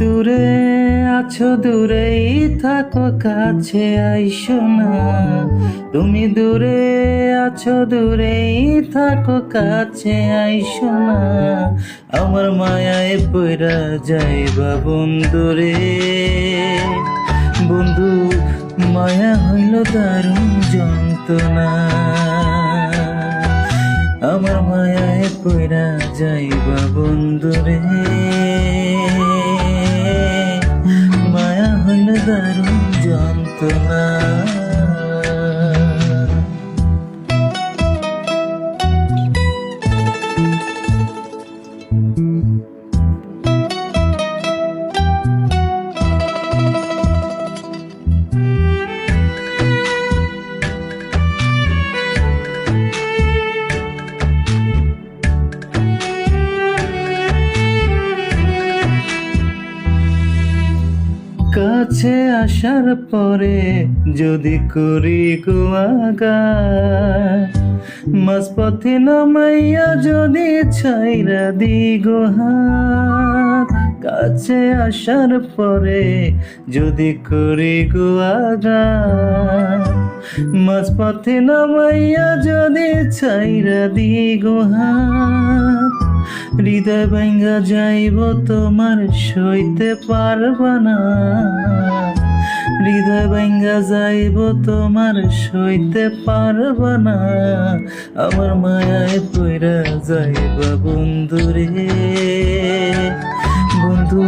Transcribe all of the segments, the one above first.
দূরে আছো, দূরেই থাকো, কাছে আইসো না। তুমি দূরে আছো, দূরেই থাকো, কাছে আইসো না। আমার মায়ায় পয়রা যাইবা বন্ধুরে বন্ধু মায়া হইল দারুণ যন্ত্রণা। আমার মায়ায় পয়রা যাইবা বন্ধুরে যন্ত্রণা কাছে আসার পরে যদি করি গোয়াগা মাঝপথে নামাইয়া যদি ছাইরা দি কাছে আসার পরে যদি করি গোয়াগা মাঝপথে নামাইয়া যদি ছাইরা দি গোহাত হৃদয় ভাঙ্গা যাইব তোমার সইতে পারবা না। হৃদয় ভাঙ্গা যাইব তোমার সইতে পারবা না। আমার মায়ায় পয়রা যাইবা বন্ধুরে বন্ধু,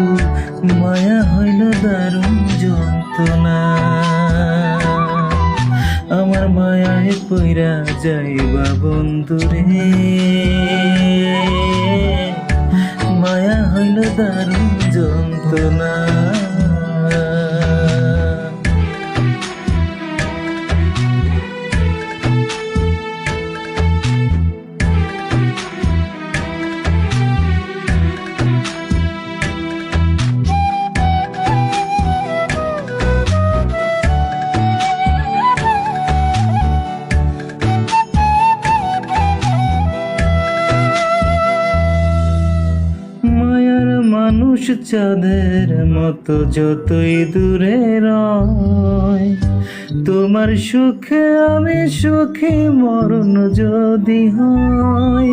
মায়া হইল দারুণ যন্ত্রণা। আমার মায়ায় পইরা যাইবা বন্ধুরে হইল চাঁদের মতো যতই দূরে রয়, তোমার সুখে আমি সুখে মরণ যদি হয়,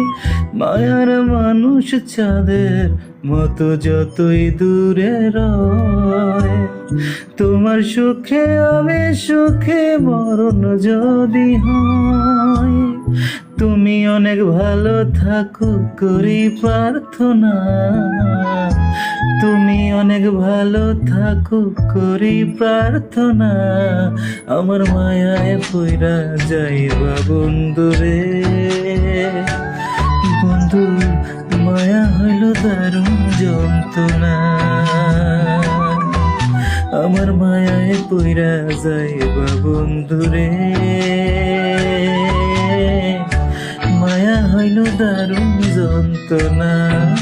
মায়ার মানুষ চাঁদের মতো যতই দূরে রয়, তোমার সুখে আমি সুখে মরণ যদি হয়, তুমি অনেক ভালো থাকো করি প্রার্থনা অনেক ভালো থাকুক করি প্রার্থনা। আমার মায়ায় পইরা যাইবা বন্ধুরে। বন্ধু, মায়া হইল দারুণ যন্ত্রণা। আমার মায়ায় পইরা যাইবা বন্ধুরে। মায়া হইল দারুণ যন্ত্রণা।